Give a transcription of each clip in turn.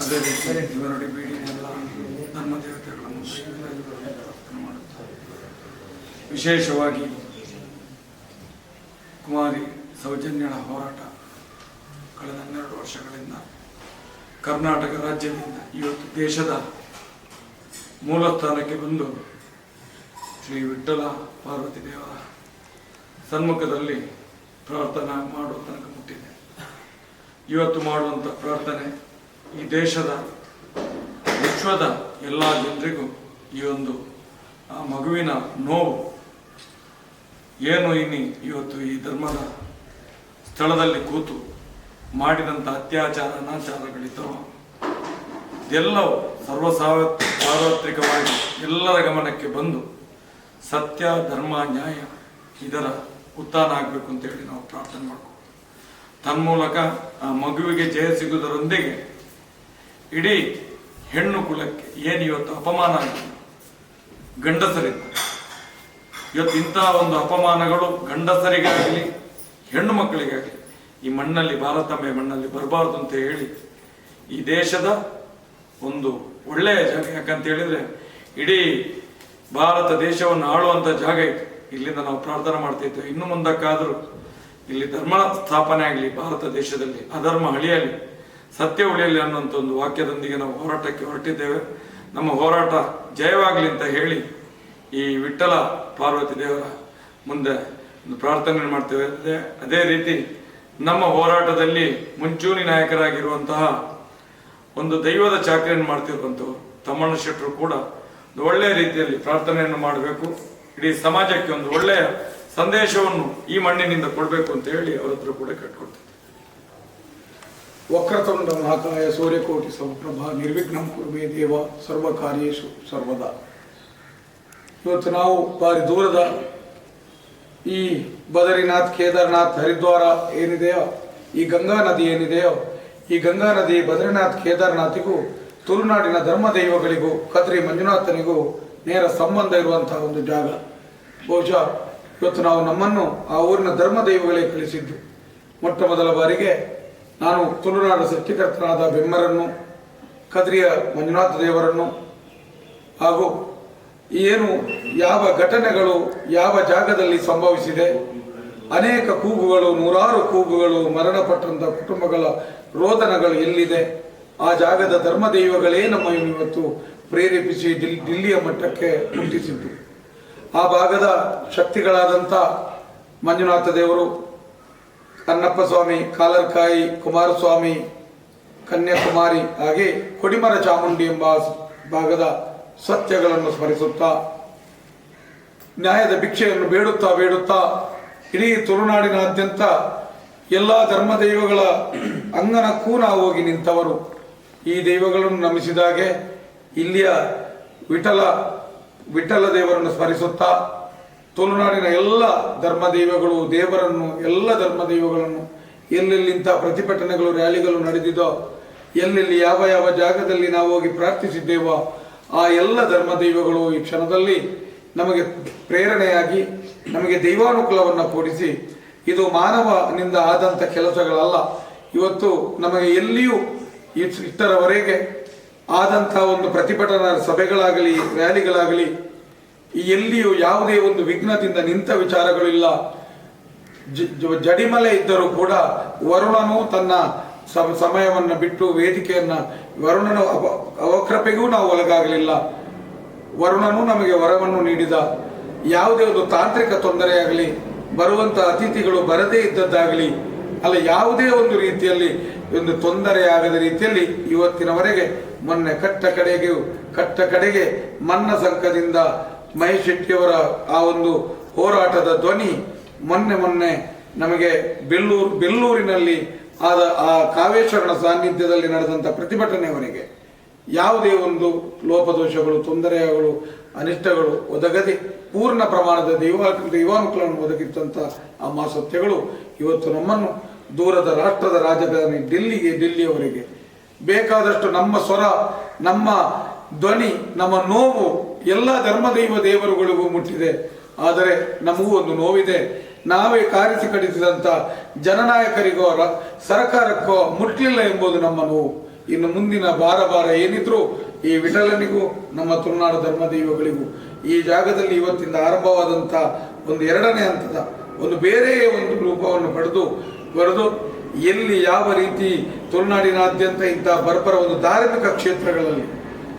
ಅದೇ ರೀತಿ ಇವರಡಿ ಎಲ್ಲ ಧರ್ಮ ದೇವತೆಗಳನ್ನು ಪ್ರಾರ್ಥನೆ ಮಾಡುತ್ತಾರೆ ವಿಶೇಷವಾಗಿ ಕುಮಾರಿ ಸೌಜನ್ಯಳ ಹೋರಾಟ ಕಳೆದ ಹನ್ನೆರಡು ವರ್ಷಗಳಿಂದ ಕರ್ನಾಟಕ ರಾಜ್ಯದಿಂದ ಇವತ್ತು ದೇಶದ ಮೂಲ ಬಂದು ಶ್ರೀ ವಿಠ್ಠಲ ಪಾರ್ವತಿ ದೇವರ ಸನ್ಮುಖದಲ್ಲಿ ಪ್ರಾರ್ಥನಾ ಮಾಡುವ ತನಕ ಇವತ್ತು ಮಾಡುವಂಥ ಪ್ರಾರ್ಥನೆ ಈ ದೇಶದ, ವಿಶ್ವದ ಎಲ್ಲ ಜನರಿಗೂ ಈ ಒಂದು, ಆ ಮಗುವಿನ ನೋವು ಏನು ಇನ್ನಿ ಇವತ್ತು ಈ ಧರ್ಮದ ಸ್ಥಳದಲ್ಲಿ ಕೂತು ಮಾಡಿದಂಥ ಅತ್ಯಾಚಾರ, ಅನಾಚಾರಗಳಿದ್ದವು, ಇದೆಲ್ಲವೂ ಸರ್ವ ಸಾವ- ಸಾರ್ವತ್ರಿಕವಾಗಿ ಎಲ್ಲರ ಗಮನಕ್ಕೆ ಬಂದು ಸತ್ಯ, ಧರ್ಮ, ನ್ಯಾಯ ಇದರ ಉತ್ಥಾನ ಆಗಬೇಕು ಅಂತೇಳಿ ನಾವು ಪ್ರಾರ್ಥನೆ ಮಾಡಬೇಕು ತನ್ಮೂಲಕ ಆ ಮಗುವಿಗೆ ಜಯ ಸಿಗುವುದರೊಂದಿಗೆ ಇಡೀ ಹೆಣ್ಣು ಕುಲಕ್ಕೆ ಏನು ಇವತ್ತು ಅಪಮಾನ ಗಂಡಸರಿಂದ. ಇವತ್ತು ಇಂತಹ ಒಂದು ಅಪಮಾನಗಳು ಗಂಡಸರಿಗಾಗಲಿ, ಹೆಣ್ಣು ಮಕ್ಕಳಿಗಾಗಲಿ, ಈ ಮಣ್ಣಲ್ಲಿ ಭಾರತಾಂಬೆ ಮಣ್ಣಲ್ಲಿ ಬರಬಾರ್ದು ಅಂತ ಹೇಳಿ ಈ ದೇಶದ ಒಂದು ಒಳ್ಳೆಯ ಜಾಗ. ಯಾಕಂತ ಹೇಳಿದ್ರೆ ಇಡೀ ಭಾರತ ದೇಶವನ್ನು ಆಳುವಂತ ಜಾಗ ಇಲ್ಲಿಂದ ನಾವು ಪ್ರಾರ್ಥನೆ ಮಾಡ್ತಿದ್ದೇವೆ ಇನ್ನು ಮುಂದಕ್ಕಾದರೂ ಇಲ್ಲಿ ಧರ್ಮ ಸ್ಥಾಪನೆ ಆಗಲಿ, ಭಾರತ ದೇಶದಲ್ಲಿ ಅಧರ್ಮ ಹಳಿಯಲಿ ಸತ್ಯ ಉಳಿಯಲಿ ಅನ್ನುವಂಥ ಒಂದು ವಾಕ್ಯದೊಂದಿಗೆ ನಾವು ಹೋರಾಟಕ್ಕೆ ಹೊರಟಿದ್ದೇವೆ. ನಮ್ಮ ಹೋರಾಟ ಜಯವಾಗಲಿ ಅಂತ ಹೇಳಿ ಈ ವಿಠಲ ಪಾರ್ವತಿ ದೇವರ ಮುಂದೆ ಒಂದು ಪ್ರಾರ್ಥನೆ ಮಾಡ್ತೇವೆ. ಅದೇ ರೀತಿ ನಮ್ಮ ಹೋರಾಟದಲ್ಲಿ ಮುಂಚೂಣಿ ನಾಯಕರಾಗಿರುವಂತಹ ಒಂದು ದೈವದ ಚಾಕರಿಯನ್ನು ಮಾಡ್ತಿರುವಂಥವ್ರು ತಮ್ಮಣ್ಣ ಶೆಟ್ಟರು ಕೂಡ ಒಂದು ಒಳ್ಳೆಯ ರೀತಿಯಲ್ಲಿ ಪ್ರಾರ್ಥನೆಯನ್ನು ಮಾಡಬೇಕು. ಇಡೀ ಸಮಾಜಕ್ಕೆ ಒಂದು ಒಳ್ಳೆಯ ಸಂದೇಶವನ್ನು ಈ ಮಣ್ಣಿನಿಂದ ಕೊಡಬೇಕು ಅಂತ ಹೇಳಿ ಅವರ ಹತ್ರ ಕೂಡ ಕಟ್ಕೊಡ್ತಿದ್ದೆ. ವಕ್ರತುಂಡ ಮಹಾಕಾಯ ಸೂರ್ಯಕೋಟಿ ಸಂಪ್ರಭ ನಿರ್ವಿಘ್ನಂ ಕುರುಮೇ ದೇವ ಸರ್ವ ಕಾರ್ಯೇಶು ಸರ್ವದಾ. ಇವತ್ತು ನಾವು ಬಾರಿ ದೂರದ ಈ ಬದರಿನಾಥ್, ಕೇದಾರನಾಥ್, ಹರಿದ್ವಾರ ಏನಿದೆಯೋ, ಈ ಗಂಗಾ ನದಿ ಏನಿದೆಯೋ, ಈ ಗಂಗಾ ನದಿ ಬದರಿನಾಥ್, ಕೇದಾರನಾಥಿಗೂ, ತುಳುನಾಡಿನ ಧರ್ಮ ದೈವಗಳಿಗೂ ಕದ್ರಿ ಮಂಜುನಾಥನಿಗೂ ನೇರ ಸಂಬಂಧ ಇರುವಂತಹ ಒಂದು ಜಾಗ. ಬಹುಶಃ ಇವತ್ತು ನಾವು ನಮ್ಮನ್ನು ಆ ಊರಿನ ಧರ್ಮ ದೈವಗಳೇ ಕಳಿಸಿದ್ದು. ಮೊಟ್ಟ ಮೊದಲ ಬಾರಿಗೆ ನಾನು ತುಳುನಾಡ ಸೃಷ್ಟಿಕರ್ತನಾದ ಬೆಮ್ಮರನ್ನು, ಕದ್ರಿಯ ಮಂಜುನಾಥ ದೇವರನ್ನು, ಹಾಗೂ ಏನು ಯಾವ ಘಟನೆಗಳು ಯಾವ ಜಾಗದಲ್ಲಿ ಸಂಭವಿಸಿದೆ, ಅನೇಕ ಕೂಗುಗಳು, ನೂರಾರು ಕೂಗುಗಳು, ಮರಣಪಟ್ಟಂತ ಕುಟುಂಬಗಳ ರೋದನಗಳು ಎಲ್ಲಿದೆ, ಆ ಜಾಗದ ಧರ್ಮ ದೈವಗಳೇ ನಮ್ಮನ್ನು ಇವತ್ತು ಪ್ರೇರೇಪಿಸಿ ದಿಲ್- ದಿಲ್ಲಿಯ ಮಟ್ಟಕ್ಕೆ ಮುಟ್ಟಿಸಿದ್ದು. ಆ ಭಾಗದ ಶಕ್ತಿಗಳಾದಂಥ ಮಂಜುನಾಥ ದೇವರು ಅನ್ನಪ್ಪ ಸ್ವಾಮಿ, ಕಾಲರ್ಕಾಯಿ, ಕುಮಾರಸ್ವಾಮಿ, ಕನ್ಯಾಕುಮಾರಿ ಹಾಗೆ ಕೊಡಿಮರ ಚಾಮುಂಡಿ ಎಂಬ ಭಾಗದ ಸತ್ಯಗಳನ್ನು ಸ್ಮರಿಸುತ್ತಾ, ನ್ಯಾಯದ ಭಿಕ್ಷೆಯನ್ನು ಬೇಡುತ್ತಾ ಬೇಡುತ್ತಾ, ಇಡೀ ತುಳುನಾಡಿನಾದ್ಯಂತ ಎಲ್ಲ ಧರ್ಮ ದೈವಗಳ ಅಂಗನಕ್ಕೂ ನಾವು ಹೋಗಿ ನಿಂತವರು. ಈ ದೈವಗಳನ್ನು ನಮಿಸಿದಾಗೆ ಇಲ್ಲಿಯ ವಿಠಲ ವಿಠಲ ದೇವರನ್ನು ಸ್ಮರಿಸುತ್ತಾ ತುಳುನಾಡಿನ ಎಲ್ಲ ಧರ್ಮ ದೈವಗಳು ದೇವರನ್ನು, ಎಲ್ಲ ಧರ್ಮದೈವಗಳನ್ನು ಎಲ್ಲೆಲ್ಲಿಂತ ಪ್ರತಿಭಟನೆಗಳು, ರ್ಯಾಲಿಗಳು ನಡೆದಿದೋ, ಎಲ್ಲೆಲ್ಲಿ ಯಾವ ಯಾವ ಜಾಗದಲ್ಲಿ ನಾವು ಹೋಗಿ ಪ್ರಾರ್ಥಿಸಿದ್ದೇವೋ, ಆ ಎಲ್ಲ ಧರ್ಮ ದೈವಗಳು ಈ ಕ್ಷಣದಲ್ಲಿ ನಮಗೆ ಪ್ರೇರಣೆಯಾಗಿ, ನಮಗೆ ದೈವಾನುಕೂಲವನ್ನು ಕೂಡಿಸಿ, ಇದು ಮಾನವನಿಂದ ಆದಂಥ ಕೆಲಸಗಳಲ್ಲ. ಇವತ್ತು ನಮಗೆ ಎಲ್ಲಿಯೂ ಇಷ್ಟರವರೆಗೆ ಆದಂಥ ಒಂದು ಪ್ರತಿಭಟನಾ ಸಭೆಗಳಾಗಲಿ, ರ್ಯಾಲಿಗಳಾಗಲಿ ಎಲ್ಲಿಯೂ ಯಾವುದೇ ಒಂದು ವಿಘ್ನದಿಂದ ನಿಂತ ವಿಚಾರಗಳಿಲ್ಲ ಜ- ಜ- ಜಡಿಮಲೆ ಇದ್ದರೂ ಕೂಡ ವರುಣನು ತನ್ನ ಸಮ, ಸಮಯವನ್ನು ಬಿಟ್ಟು ವೇದಿಕೆಯನ್ನ, ವರುಣನು ಅವ- ಅವಕೃಪೆಗೂ ನಾವು ಒಳಗಾಗಲಿಲ್ಲ. ವರುಣನು ನಮಗೆ ವರವನ್ನು ನೀಡಿದ. ಯಾವುದೇ ಒಂದು ತಾಂತ್ರಿಕ ತೊಂದರೆಯಾಗಲಿ ಬರುವಂತ ಅತಿಥಿಗಳು ಬರದೇ ಇದ್ದದ್ದಾಗಲಿ, ಅಲ್ಲ ಯಾವುದೇ ಒಂದು ರೀತಿಯಲ್ಲಿ ಒಂದು ತೊಂದರೆಯಾಗದ ರೀತಿಯಲ್ಲಿ ಇವತ್ತಿನವರೆಗೆ ಮೊನ್ನೆ ಕಟ್ಟ ಕಡೆಗೆ ಕಟ್ಟ ಕಡೆಗೆ ಮನ್ನ ಸಂಕದಿಂದ ಮಹೇಶ್ ಶೆಟ್ಟಿಯವರ ಆ ಒಂದು ಹೋರಾಟದ ಧ್ವನಿ ಮೊನ್ನೆ ಮೊನ್ನೆ ನಮಗೆ ಬೆಲ್ಲೂರು ಬೆಲ್ಲೂರಿನಲ್ಲಿ ಆದ ಆ ಕಾವೇಶ್ವರನ ಸಾನ್ನಿಧ್ಯದಲ್ಲಿ ನಡೆದಂಥ ಪ್ರತಿಭಟನೆಯವರೆಗೆ ಯಾವುದೇ ಒಂದು ಲೋಪದೋಷಗಳು, ತೊಂದರೆಗಳು, ಅನಿಷ್ಟಗಳು ಒದಗದೆ ಪೂರ್ಣ ಪ್ರಮಾಣದ ದೈವ, ದೈವಾನುಕೂಲವನ್ನು ಒದಗಿದ್ದಂಥ ಆ ಮಾಸತ್ಯಗಳು ಇವತ್ತು ನಮ್ಮನ್ನು ದೂರದ ರಾಷ್ಟ್ರದ ರಾಜಧಾನಿ ಡೆಲ್ಲಿಗೆ ಡೆಲ್ಲಿಯವರೆಗೆ ಬೇಕಾದಷ್ಟು ನಮ್ಮ ಸ್ವರ, ನಮ್ಮ ಧ್ವನಿ, ನಮ್ಮ ನೋವು, ಎಲ್ಲ ಧರ್ಮದೈವ ದೇವರುಗಳಿಗೂ ಮುಟ್ಟಿದೆ. ಆದರೆ ನಮಗೂ ಒಂದು ನೋವಿದೆ. ನಾವೇ ಕಾರಿಸಿ ಕಡಿಸಿದಂಥ ಜನನಾಯಕರಿಗೋ ಸರ್ಕಾರಕ್ಕೋ ಮುಟ್ಟಲಿಲ್ಲ ಎಂಬುದು ನಮ್ಮ ನೋವು. ಇನ್ನು ಮುಂದಿನ ಬಾರ ಬಾರ ಏನಿದ್ರು ಈ ವಿಠಲನಿಗೂ, ನಮ್ಮ ತುಳುನಾಡು ಧರ್ಮ ದೈವಗಳಿಗೂ ಈ ಜಾಗದಲ್ಲಿ ಇವತ್ತಿಂದ ಆರಂಭವಾದಂಥ ಒಂದು ಎರಡನೇ ಹಂತದ, ಒಂದು ಬೇರೆ ಒಂದು ರೂಪವನ್ನು ಪಡೆದು, ಬರೆದು ಎಲ್ಲಿ ಯಾವ ರೀತಿ ತುಳುನಾಡಿನಾದ್ಯಂತ ಇಂಥ ಬರ್ಬರ ಒಂದು ಧಾರ್ಮಿಕ ಕ್ಷೇತ್ರಗಳಲ್ಲಿ,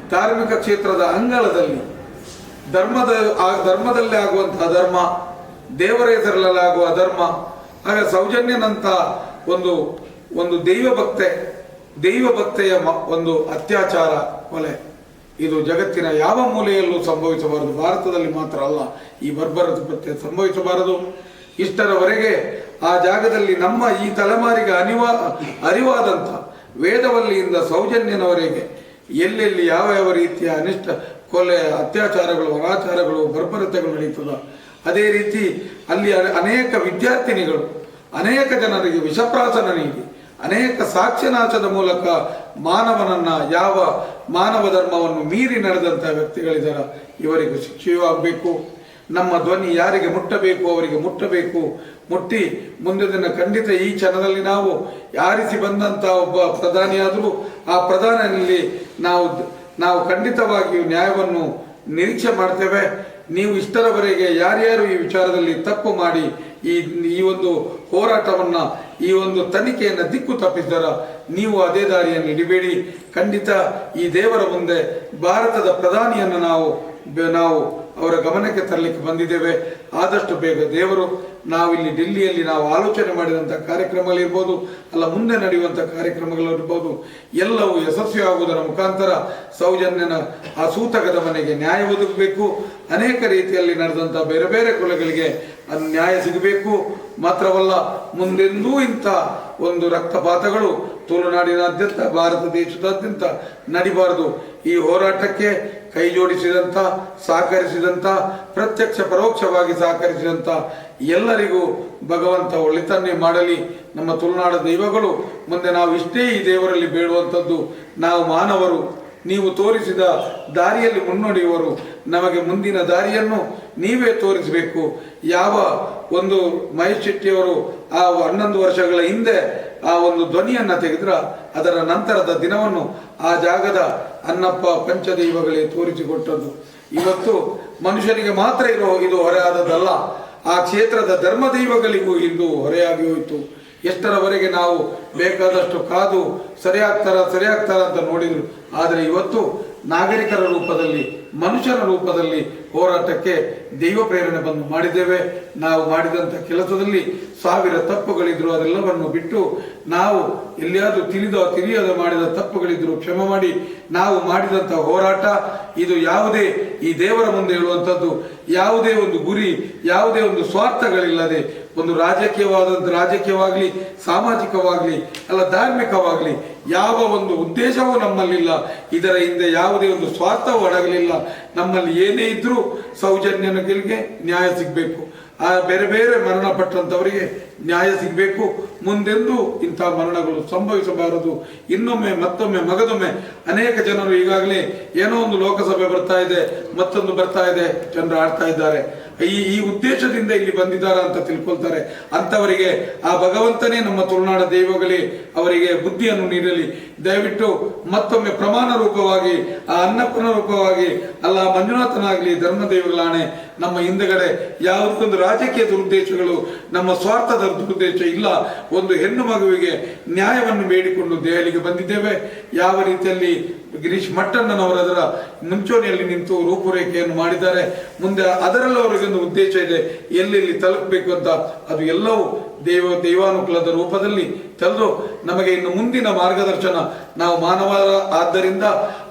ಧಾರ್ಮಿಕ ಕ್ಷೇತ್ರದ ಅಂಗಳದಲ್ಲಿ, ಧರ್ಮದ ಆ, ಧರ್ಮದಲ್ಲಿ ಆಗುವಂತಹ ಧರ್ಮ, ದೇವರ ಹೆಸರಲ್ಲಿ ಆಗುವ ಧರ್ಮ ಆಗ ಸೌಜನ್ಯನಂತ ಒಂದು ಒಂದು ದೈವ ಭಕ್ತೆ ದೈವ ಭಕ್ತೆಯ ಒಂದು ಅತ್ಯಾಚಾರ ಕೊಲೆ. ಇದು ಜಗತ್ತಿನ ಯಾವ ಮೂಲೆಯಲ್ಲೂ ಸಂಭವಿಸಬಾರದು. ಭಾರತದಲ್ಲಿ ಮಾತ್ರ ಅಲ್ಲ, ಈ ಬರ್ಬರದ ಸಂಭವಿಸಬಾರದು. ಇಷ್ಟರವರೆಗೆ ಆ ಜಾಗದಲ್ಲಿ ನಮ್ಮ ಈ ತಲೆಮಾರಿಗೆ ಅನಿವಾ, ಅರಿವಾದಂಥ ವೇದವಲ್ಲಿಯಿಂದ ಸೌಜನ್ಯನವರೆಗೆ ಎಲ್ಲೆಲ್ಲಿ ಯಾವ ಯಾವ ರೀತಿಯ ಅನಿಷ್ಟ, ಕೊಲೆ, ಅತ್ಯಾಚಾರಗಳು, ಅನಾಚಾರಗಳು, ಬರ್ಬರತೆಗಳು ನಡೀತದ, ಅದೇ ರೀತಿ ಅಲ್ಲಿ ಅನೇಕ ವಿದ್ಯಾರ್ಥಿನಿಗಳು, ಅನೇಕ ಜನರಿಗೆ ವಿಷಪ್ರಾಸನ ನೀಡಿ, ಅನೇಕ ಸಾಕ್ಷ್ಯನಾಶದ ಮೂಲಕ ಮಾನವನನ್ನ, ಯಾವ ಮಾನವ ಧರ್ಮವನ್ನು ಮೀರಿ ನಡೆದಂತಹ ವ್ಯಕ್ತಿಗಳಿದ್ದಾರೆ ಇವರಿಗೆ ಶಿಕ್ಷೆಯೂ ಆಗಬೇಕು. ನಮ್ಮ ಧ್ವನಿ ಯಾರಿಗೆ ಮುಟ್ಟಬೇಕು, ಅವರಿಗೆ ಮುಟ್ಟಬೇಕು. ಮುಟ್ಟಿ ಮುಂದೆ ದಿನ ಖಂಡಿತ ಈ ಕ್ಷಣದಲ್ಲಿ ನಾವು ಯಾರಿಸಿ ಬಂದಂತ ಒಬ್ಬ ಪ್ರಧಾನಿಯಾದರೂ ಆ ಪ್ರಧಾನಿಯಲ್ಲಿ ನಾವು ನಾವು ಖಂಡಿತವಾಗಿಯೂ ನ್ಯಾಯವನ್ನು ನಿರೀಕ್ಷೆ ಮಾಡ್ತೇವೆ. ನೀವು ಇಷ್ಟರವರೆಗೆ ಯಾರ್ಯಾರು ಈ ವಿಚಾರದಲ್ಲಿ ತಪ್ಪು ಮಾಡಿ ಈ ಈ ಒಂದು ಹೋರಾಟವನ್ನ, ಈ ಒಂದು ತನಿಖೆಯನ್ನು ದಿಕ್ಕು ತಪ್ಪಿಸಿದರ ನೀವು ಅದೇ ದಾರಿಯನ್ನು ಹಿಡಿಬೇಡಿ ಖಂಡಿತ ಈ ದೇವರ ಮುಂದೆ ಭಾರತದ ಪ್ರಧಾನಿಯನ್ನು ನಾವು ನಾವು ಅವರ ಗಮನಕ್ಕೆ ತರಲಿಕ್ಕೆ ಬಂದಿದ್ದೇವೆ. ಆದಷ್ಟು ಬೇಗ ದೇವರು ನಾವಿಲ್ಲಿ ಡೆಲ್ಲಿಯಲ್ಲಿ ನಾವು ಆಲೋಚನೆ ಮಾಡಿದಂಥ ಕಾರ್ಯಕ್ರಮಗಳಿರ್ಬೋದು ಅಲ್ಲ ಮುಂದೆ ನಡೆಯುವಂಥ ಕಾರ್ಯಕ್ರಮಗಳಿರ್ಬೋದು ಎಲ್ಲವೂ ಯಶಸ್ವಿಯಾಗುವುದರ ಮುಖಾಂತರ ಸೌಜನ್ಯನ ಆ ಸೂತಕದ ಮನೆಗೆ ನ್ಯಾಯ ಒದಗಬೇಕು. ಅನೇಕ ರೀತಿಯಲ್ಲಿ ನಡೆದಂಥ ಬೇರೆ ಬೇರೆ ಕೊಲೆಗಳಿಗೆ ನ್ಯಾಯ ಸಿಗಬೇಕು. ಮಾತ್ರವಲ್ಲ, ಮುಂದೆಂದೂ ಇಂಥ ಒಂದು ರಕ್ತಪಾತಗಳು ತುಳುನಾಡಿನಾದ್ಯಂತ ಭಾರತ ದೇಶದಾದ್ಯಂತ ನಡಿಬಾರದು. ಈ ಹೋರಾಟಕ್ಕೆ ಕೈ ಜೋಡಿಸಿದಂತ ಸಹಕರಿಸಿದಂಥ ಪ್ರತ್ಯಕ್ಷ ಪರೋಕ್ಷವಾಗಿ ಸಹಕರಿಸಿದಂಥ ಎಲ್ಲರಿಗೂ ಭಗವಂತ ಒಳಿತನ್ನೇ ಮಾಡಲಿ. ನಮ್ಮ ತುಳುನಾಡ ದೈವಗಳು, ಮುಂದೆ ನಾವು ಇಷ್ಟೇ ಈ ದೇವರಲ್ಲಿ ಬೇಡುವಂಥದ್ದು, ನಾವು ಮಾನವರು. ನೀವು ತೋರಿಸಿದ ದಾರಿಯಲ್ಲಿ ಮುನ್ನಡೆಯುವರು. ನಮಗೆ ಮುಂದಿನ ದಾರಿಯನ್ನು ನೀವೇ ತೋರಿಸಬೇಕು. ಯಾವ ಒಂದು ಮಹೇಶ್ ಶೆಟ್ಟಿಯವರು ಆ ಹನ್ನೊಂದು ವರ್ಷಗಳ ಹಿಂದೆ ಆ ಒಂದು ಧ್ವನಿಯನ್ನ ತೆಗೆದ್ರ ಅದರ ನಂತರದ ದಿನವನ್ನು ಆ ಜಾಗದ ಅನ್ನಪ್ಪ ಪಂಚದೈವಗಳೇ ತೋರಿಸಿಕೊಟ್ಟದ್ದು. ಇವತ್ತು ಮನುಷ್ಯನಿಗೆ ಮಾತ್ರ ಇರೋ ಇದು ಹೊರೆಯಾದದ್ದಲ್ಲ ಆ ಕ್ಷೇತ್ರದ ಧರ್ಮದೈವಗಳಿಗೂ ದೈವಗಳಿಗೂ ಇದು ಹೊರೆಯಾಗಿ ಹೋಯಿತು. ಎಷ್ಟರವರೆಗೆ ನಾವು ಬೇಕಾದಷ್ಟು ಕಾದು ಸರಿಯಾಗ್ತಾರ ಸರಿಯಾಗ್ತಾರ ಅಂತ ನೋಡಿದ್ರು. ಆದರೆ ಇವತ್ತು ನಾಗರಿಕರ ರೂಪದಲ್ಲಿ, ಮನುಷ್ಯರ ರೂಪದಲ್ಲಿ ಹೋರಾಟಕ್ಕೆ ದೈವ ಪ್ರೇರಣೆ ಬಂದು ಮಾಡಿದ್ದೇವೆ. ನಾವು ಮಾಡಿದಂಥ ಕೆಲಸದಲ್ಲಿ ಸಾವಿರ ತಪ್ಪುಗಳಿದ್ರು, ಅದೆಲ್ಲವನ್ನು ಬಿಟ್ಟು ನಾವು ಎಲ್ಲಿಯಾದರೂ ತಿಳಿದ ತಿಳಿಯದ ಮಾಡಿದ ತಪ್ಪುಗಳಿದ್ರು ಕ್ಷಮೆ ಮಾಡಿ ನಾವು ಮಾಡಿದಂಥ ಹೋರಾಟ, ಇದು ಯಾವುದೇ ಈ ದೇವರ ಮುಂದೆ ಹೇಳುವಂಥದ್ದು, ಯಾವುದೇ ಒಂದು ಗುರಿ, ಯಾವುದೇ ಒಂದು ಸ್ವಾರ್ಥಗಳಿಲ್ಲದೆ, ಒಂದು ರಾಜಕೀಯವಾದಂಥ ರಾಜಕೀಯವಾಗಲಿ, ಸಾಮಾಜಿಕವಾಗಲಿ, ಅಲ್ಲ ಧಾರ್ಮಿಕವಾಗಲಿ, ಯಾವ ಒಂದು ಉದ್ದೇಶವೂ ನಮ್ಮಲ್ಲಿಲ್ಲ. ಇದರ ಹಿಂದೆ ಯಾವುದೇ ಒಂದು ಸ್ವಾರ್ಥವೂ ಅಡಗಲಿಲ್ಲ ನಮ್ಮಲ್ಲಿ ಏನೇ ಇದ್ರೂ ಸೌಜನ್ಯನಿಗೆ ನ್ಯಾಯ ಸಿಗಬೇಕು. ಆ ಬೇರೆ ಬೇರೆ ಮರಣ ಪಟ್ಟಂತವರಿಗೆ ನ್ಯಾಯ ಸಿಗಬೇಕು. ಮುಂದೆಂದು ಇಂಥ ಮರಣಗಳು ಸಂಭವಿಸಬಾರದು. ಇನ್ನೊಮ್ಮೆ ಮತ್ತೊಮ್ಮೆ ಮಗದೊಮ್ಮೆ ಅನೇಕ ಜನರು ಈಗಾಗಲೇ ಏನೋ ಒಂದು ಲೋಕಸಭೆ ಬರ್ತಾ ಇದೆ, ಮತ್ತೊಂದು ಬರ್ತಾ ಇದೆ, ಜನರು ಆಡ್ತಾ ಇದ್ದಾರೆ. ಈ ಈ ಉದ್ದೇಶದಿಂದ ಇಲ್ಲಿ ಬಂದಿದ್ದಾರೆ ಅಂತ ತಿಳ್ಕೊಳ್ತಾರೆ. ಅಂಥವರಿಗೆ ಆ ಭಗವಂತನೇ ನಮ್ಮ ತುಳುನಾಡ ದೈವಗಳೇ ಅವರಿಗೆ ಬುದ್ಧಿಯನ್ನು ನೀಡಲಿ. ದಯವಿಟ್ಟು ಮತ್ತೊಮ್ಮೆ ಪ್ರಮಾಣ ರೂಪವಾಗಿ, ಆ ಅನ್ನಪೂರ್ಣ ರೂಪವಾಗಿ, ಅಲ್ಲ ಮಂಜುನಾಥನಾಗಲಿ ಧರ್ಮ ದೈವಗಳಾಣೆ ನಮ್ಮ ಹಿಂದೆಗಡೆ ಯಾವುದೊಂದು ರಾಜಕೀಯ ದುರುದ್ದೇಶಗಳು, ನಮ್ಮ ಸ್ವಾರ್ಥದ ದುರುದ್ದೇಶ ಇಲ್ಲ. ಒಂದು ಹೆಣ್ಣು ಮಗುವಿಗೆ ನ್ಯಾಯವನ್ನು ಬೇಡಿಕೊಂಡು ದೆಹಲಿಗೆ ಬಂದಿದ್ದೇವೆ. ಯಾವ ರೀತಿಯಲ್ಲಿ ಗಿರೀಶ್ ಮಟ್ಟಣ್ಣನವರದರ ಮುಂಚೂಣಿಯಲ್ಲಿ ನಿಂತು ರೂಪುರೇಖೆಯನ್ನು ಮಾಡಿದ್ದಾರೆ. ಮುಂದೆ ಅದರಲ್ಲೂ ಅವರಿಗೊಂದು ಉದ್ದೇಶ ಇದೆ. ಎಲ್ಲೆಲ್ಲಿ ತಲುಪಬೇಕು ಅಂತ ಅದು ಎಲ್ಲವೂ ದೇವ ದೈವಾನುಕೂಲದ ರೂಪದಲ್ಲಿ ತೆರೆದು ನಮಗೆ ಇನ್ನು ಮುಂದಿನ ಮಾರ್ಗದರ್ಶನ ನಾವು ಮಾನವರ ಆದ್ದರಿಂದ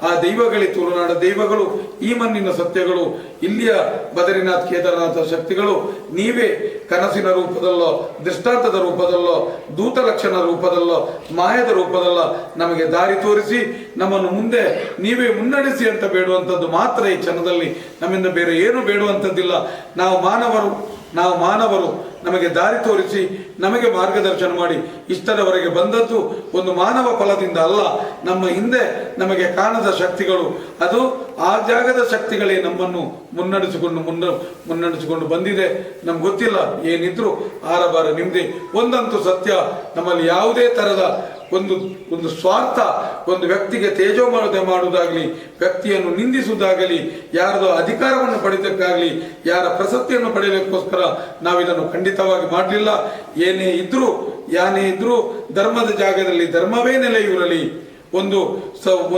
ಆ ದೈವಗಳೇ ತುಳುನಾಡ ದೈವಗಳು ಈ ಮಣ್ಣಿನ ಸತ್ಯಗಳು, ಇಲ್ಲಿಯ ಬದರಿನಾಥ್, ಕೇದಾರನಾಥ ಶಕ್ತಿಗಳು, ನೀವೇ ಕನಸಿನ ರೂಪದಲ್ಲೋ, ದೃಷ್ಟಾಂತದ ರೂಪದಲ್ಲೋ, ದೂತ ಲಕ್ಷಣ ರೂಪದಲ್ಲೋ, ಮಾಯದ ರೂಪದಲ್ಲೋ ನಮಗೆ ದಾರಿ ತೋರಿಸಿ, ನಮ್ಮನ್ನು ಮುಂದೆ ನೀವೇ ಮುನ್ನಡೆಸಿ ಅಂತ ಬೇಡುವಂಥದ್ದು ಮಾತ್ರ ಈ ಕ್ಷಣದಲ್ಲಿ ನಮ್ಮಿಂದ ಬೇರೆ ಏನು ಬೇಡುವಂಥದ್ದಿಲ್ಲ. ನಾವು ಮಾನವರು ನಾವು ಮಾನವರು, ನಮಗೆ ದಾರಿ ತೋರಿಸಿ, ನಮಗೆ ಮಾರ್ಗದರ್ಶನ ಮಾಡಿ, ಇಷ್ಟರವರೆಗೆ ಬಂದದ್ದು ಒಂದು ಮಾನವ ಫಲದಿಂದ ಅಲ್ಲ, ನಮ್ಮ ಹಿಂದೆ ನಮಗೆ ಕಾಣದ ಶಕ್ತಿಗಳು. ಅದು ಆ ಜಾಗದ ಶಕ್ತಿಗಳೇ ನಮ್ಮನ್ನು ಮುನ್ನಡೆಸಿಕೊಂಡು ಮುನ್ನ ಮುನ್ನಡೆಸಿಕೊಂಡು ಬಂದಿದೆ. ನಮ್ಗೆ ಗೊತ್ತಿಲ್ಲ, ಏನಿದ್ರು ಆರಬಾರ ನಿಮ್ದೆ. ಒಂದಂತೂ ಸತ್ಯ, ನಮ್ಮಲ್ಲಿ ಯಾವುದೇ ತರದ ಒಂದು ಒಂದು ಸ್ವಾರ್ಥ, ಒಂದು ವ್ಯಕ್ತಿಗೆ ತೇಜೋಮರದೆ ಮಾಡುವುದಾಗಲಿ, ವ್ಯಕ್ತಿಯನ್ನು ನಿಂದಿಸುವುದಾಗಲಿ, ಯಾರದೋ ಅಧಿಕಾರವನ್ನು ಪಡೆದಕ್ಕಾಗಲಿ ಯಾರ ಪ್ರಸಕ್ತಿಯನ್ನು ಪಡೆಯಲಿಕ್ಕೋಸ್ಕರ ನಾವಿದನ್ನು ಖಂಡಿತವಾಗಿ ಮಾಡಲಿಲ್ಲ. ಏನೇ ಇದ್ರೂ, ಯಾನೇ ಇದ್ರೂ, ಧರ್ಮದ ಜಾಗದಲ್ಲಿ ಧರ್ಮವೇ ನೆಲೆಯೂರಲಿ. ಒಂದು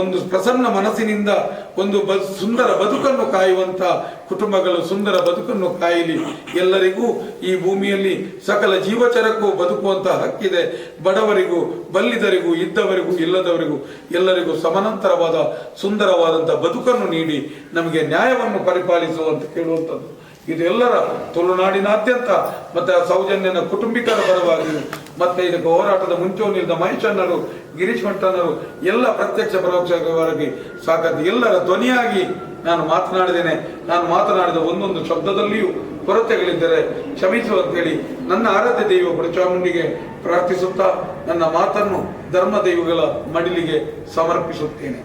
ಒಂದು ಪ್ರಸನ್ನ ಮನಸ್ಸಿನಿಂದ ಒಂದು ಬ, ಸುಂದರ ಬದುಕನ್ನು ಕಾಯುವಂತ ಕುಟುಂಬಗಳು ಸುಂದರ ಬದುಕನ್ನು ಕಾಯಲಿ. ಎಲ್ಲರಿಗೂ ಈ ಭೂಮಿಯಲ್ಲಿ ಸಕಲ ಜೀವಚರಕ್ಕೂ ಬದುಕುವಂತಹ ಹಕ್ಕಿದೆ. ಬಡವರಿಗೂ, ಬಲ್ಲಿದರಿಗೂ, ಇದ್ದವರಿಗೂ, ಇಲ್ಲದವರಿಗೂ ಎಲ್ಲರಿಗೂ ಸಮಾನಾಂತರವಾದ ಸುಂದರವಾದಂಥ ಬದುಕನ್ನು ನೀಡಿ ನಮಗೆ ನ್ಯಾಯವನ್ನು ಪರಿಪಾಲಿಸುವಂತ ಕೇಳುವಂಥದ್ದು ಇದು ಎಲ್ಲರ ತುಳುನಾಡಿನಾದ್ಯಂತ ಮತ್ತೆ ಆ ಸೌಜನ್ಯನ ಕುಟುಂಬಿಕರ ಪರವಾಗಿ, ಮತ್ತೆ ಇದಕ್ಕೆ ಹೋರಾಟದ ಮುಂಚೂಣಿಯಿಂದ ಮಹೇಶಣ್ಣರು ಗಿರೀಶ್ ಭಟ್ಟಣ್ಣರು ಎಲ್ಲ ಪ್ರತ್ಯಕ್ಷ ಪರೋಕ್ಷವಾಗಿ ಸಾಕದ್ದು ಎಲ್ಲರ ಧ್ವನಿಯಾಗಿ ನಾನು ಮಾತನಾಡಿದ್ದೇನೆ. ನಾನು ಮಾತನಾಡಿದ ಒಂದೊಂದು ಶಬ್ದದಲ್ಲಿಯೂ ಕೊರತೆಗಳಿದ್ದರೆ ಕ್ಷಮಿಸು ಅಂತೇಳಿ ನನ್ನ ಆರಾಧ್ಯ ದೈವ ಪರಚಾಮುಂಡಿಗೆ ಪ್ರಾರ್ಥಿಸುತ್ತಾ ನನ್ನ ಮಾತನ್ನು ಧರ್ಮ ದೈವಗಳ ಮಡಿಲಿಗೆ ಸಮರ್ಪಿಸುತ್ತೇನೆ.